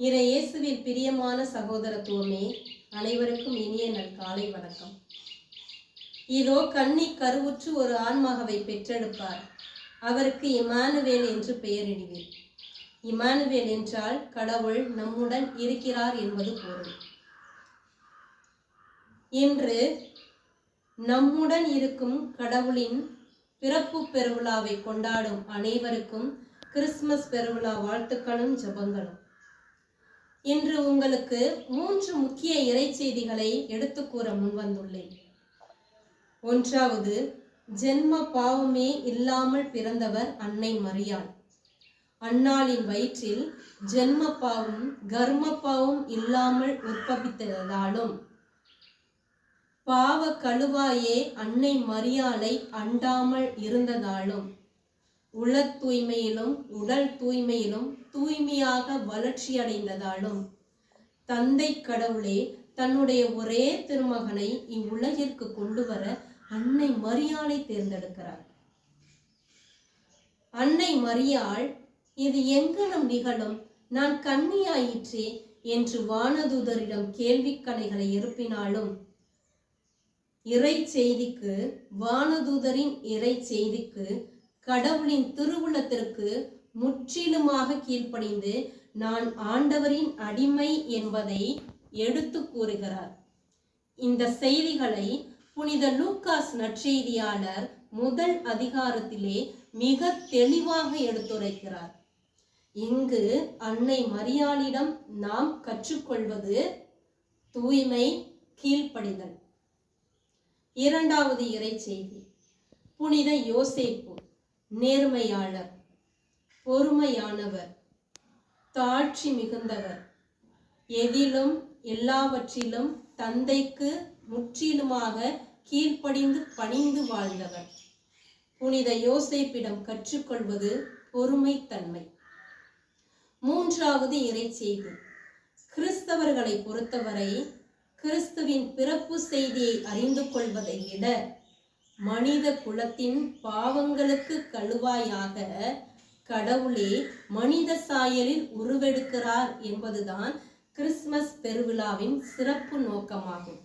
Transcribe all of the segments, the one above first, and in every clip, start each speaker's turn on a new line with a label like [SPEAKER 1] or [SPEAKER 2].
[SPEAKER 1] இறை இயேசுவில் பிரியமான சகோதரத்துவமே அனைவருக்கும் இனிய நல் காலை வணக்கம். இதோ கண்ணி கருவுற்று ஒரு ஆன்மாகவை பெற்றெடுப்பார். அவருக்கு இமானுவேல் என்று பெயரிடுவீர் இமானுவேல் என்றால் கடவுள் நம்முடன் இருக்கிறார் என்பது பொருள். இன்று நம்முடன் இருக்கும் கடவுளின் பிறப்பு பெருவிழாவை கொண்டாடும் அனைவருக்கும் கிறிஸ்துமஸ் பெருவிழா வாழ்த்துக்களும் ஜெபங்களும். இன்று உங்களுக்கு மூன்று முக்கிய இறை செய்திகளை எடுத்து கூற முன்வந்துள்ளேன். ஒன்றாவது ஜென்ம பாவமே இல்லாமல் பிறந்தவர் அன்னை மரியாள். அன்னாளின் வயிற்றில் ஜென்ம பாவம் கர்ம பாவம் இல்லாமல் உற்பவித்ததாலும் பாவ கழுவாயே அன்னை மரியாளை அண்டாமல் இருந்ததாலும் உள தூய்மையிலும் உடல் தூய்மையிலும் தூய்மையாக வளர்ச்சி அடைந்ததாலும் தந்தை கடவுளே தன்னுடைய ஒரே திருமகனை இவ்வுலகிற்கு கொண்டு வர அன்னை மரியாளை தேர்ந்தெடுக்கிறார். அன்னை மரியாள் இது எங்கனம் நிகழும்? நான் கண்ணியாயிற்றே என்று வானதூதரிடம் கேள்விக்கணைகளை எழுப்பினாலும் இறை செய்திக்கு வானதூதரின் இறை செய்திக்கு கடவுளின் திருவுள்ளத்திற்கு முற்றிலுமாக கீழ்ப்படிந்து நான் ஆண்டவரின் அடிமை என்பதை எடுத்து கூறுகிறார். இந்த செய்திகளை புனித லூக்காஸ் நற்செய்தியாளர் முதல் அதிகாரத்திலே மிக தெளிவாக எடுத்துரைக்கிறார். இங்கு அன்னை மரியாளிடம் நாம் கற்றுக்கொள்வது தூய்மை கீழ்ப்படிதல். இரண்டாவது இறை செய்தி. புனித யோசேப்பு. நேர்மையாளர் பொறுமையானவர் தாழ்ச்சி மிகுந்தவர். எதிலும் எல்லாவற்றிலும் தந்தைக்கு முற்றிலுமாக கீழ்ப்படிந்து பணிந்து வாழ்ந்தவர். புனித யோசைப்பிடம் கற்றுக்கொள்வது பொறுமைத்தன்மை. மூன்றாவது இறை செய்தி. கிறிஸ்தவர்களை பொறுத்தவரை கிறிஸ்துவின் பிறப்பு செய்தியை அறிந்து கொள்வதை விட மனித குலத்தின் பாவங்களுக்கு கழுவாயாக கடவுளே மனித சாயலில் உருவெடுக்கிறார் என்பதுதான் கிறிஸ்துமஸ் பெருவிழாவின் சிறப்பு நோக்கமாகும்.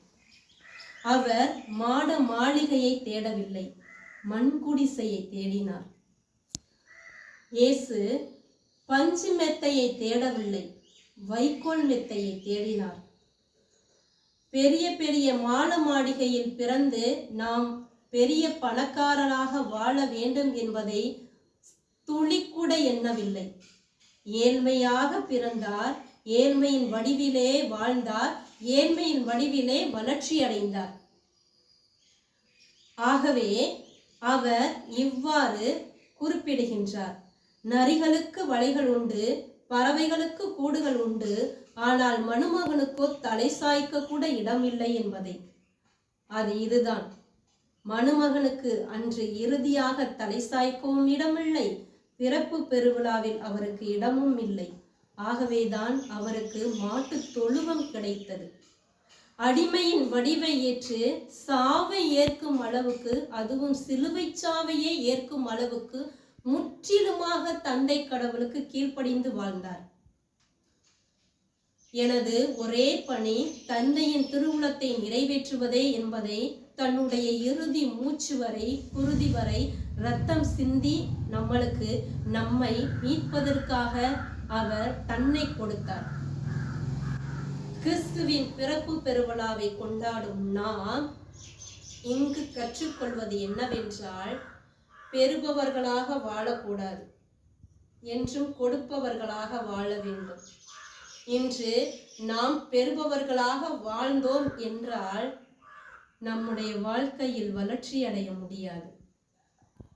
[SPEAKER 1] அவர் மாட மாளிகையை தேடவில்லை மண்குடிசையை தேடினார். இயேசு பஞ்சு மெத்தையை தேடவில்லை வைக்கோல் மெத்தையை தேடினார். பெரிய பெரிய மாட மாளிகையில் பிறந்து நாம் பெரிய பணக்காரராக வாழ வேண்டும் என்பதை துளிக்கூட எண்ணவில்லை. ஏழ்மையாக பிறந்தார் ஏழ்மையின் வடிவிலே வாழ்ந்தார் ஏழ்மையின் வடிவிலே வளர்ச்சி அடைந்தார். ஆகவே அவர் இவ்வாறு குறிப்பிடுகின்றார். நரிகளுக்கு வலைகள் உண்டு பறவைகளுக்கு கூடுகள் உண்டு ஆனால் மணுமகனுக்கோ தலை சாய்க்க கூட இடமில்லை என்பதை. அது இதுதான். மணுமகனுக்கு அன்று இறுதியாக தலை சாய்க்கவும் இடமில்லை. பிறப்பு பெருவிழாவில் அவருக்கு இடமும் இல்லை. ஆகவேதான் அவருக்கு மாட்டு தொழுவம் கிடைத்தது. அடிமையின் வடிவை ஏற்று சாவை ஏற்கும் அளவுக்கு அதுவும் சிலுவை சாவையே ஏற்கும் அளவுக்கு முற்றிலுமாக தந்தை கடவுளுக்கு கீழ்ப்படிந்து வாழ்ந்தார். எனது ஒரே பணி தந்தையின் திருவுளத்தை நிறைவேற்றுவதே என்பதை தன்னுடைய இறுதி மூச்சு வரை குருதி வரை ரத்தம் சிந்தி நம்மளுக்கு நம்மை மீட்பதற்காக அவர் தன்னை கொடுத்தார். கிறிஸ்துவின் பிறப்பு பெருவிழாவை கொண்டாடும் நாம் இங்கு கற்றுக்கொள்வது என்னவென்றால் பெறுபவர்களாக வாழக்கூடாது என்றும் கொடுப்பவர்களாக வாழ வேண்டும். இன்று நாம் பெறுபவர்களாக வாழ்ந்தோம் என்றால் நம்முடைய வாழ்க்கையில் வளர்ச்சி அடைய முடியாது.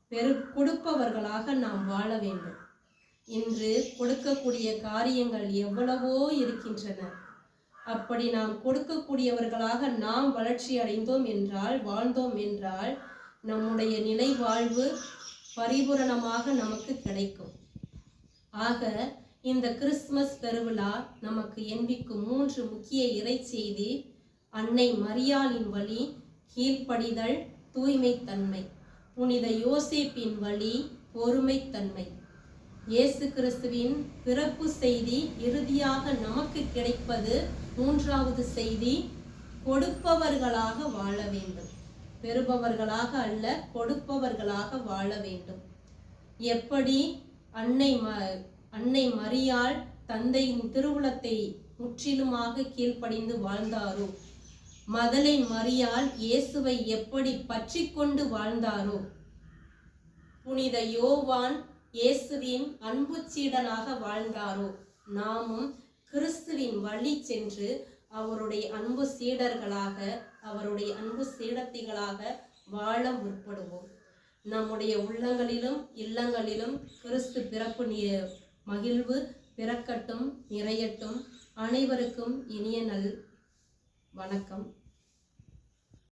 [SPEAKER 1] பெரு கொடுப்பவர்களாக நாம் வாழ வேண்டும். இன்று கொடுக்கக்கூடிய காரியங்கள் எவ்வளவோ இருக்கின்றன. அப்படி நாம் கொடுக்கக்கூடியவர்களாக நாம் வளர்ச்சி அடைந்தோம் என்றால் வாழ்ந்தோம் என்றால் நம்முடைய நிலை வாழ்வு பரிபூரணமாக நமக்கு கிடைக்கும். ஆக இந்த கிறிஸ்துமஸ் பெருவிழா நமக்கு எண்பிக்கும் மூன்று முக்கிய இறை செய்தி அன்னை மரியாளின் வழி கீழ்ப்படிதல் தூய்மைத்தன்மை புனித யோசேப்பின் வழி பொறுமைத்தன்மை. இயேசு கிறிஸ்துவின் பிறப்பு செய்தி இறுதியாக நமக்கு கிடைப்பது மூன்றாவது செய்தி கொடுப்பவர்களாக வாழ வேண்டும். பெறுபவர்களாக அல்ல கொடுப்பவர்களாக வாழ வேண்டும். எப்படி அன்னை ம அன்னை மரியாள் தந்தையின் திருவுளத்தை முற்றிலுமாக கீழ்ப்படிந்து வாழ்ந்தாரோ? மதலை மரியால் இயேசுவை எப்படி பற்றி கொண்டு வாழ்ந்தாரோ? புனித யோவான் இயேசுவின் அன்பு சீடனாக வாழ்ந்தாரோ? நாமும் கிறிஸ்துவின் வழி சென்று அவருடைய அன்பு சீடர்களாக அவருடைய அன்பு சீடத்திகளாக வாழ முற்படுவோம். நம்முடைய உள்ளங்களிலும் இல்லங்களிலும் கிறிஸ்து பிறப்பு நீ மகிழ்வு பிறக்கட்டும் நிறையட்டும். அனைவருக்கும் இனிய நல் வணக்கம்.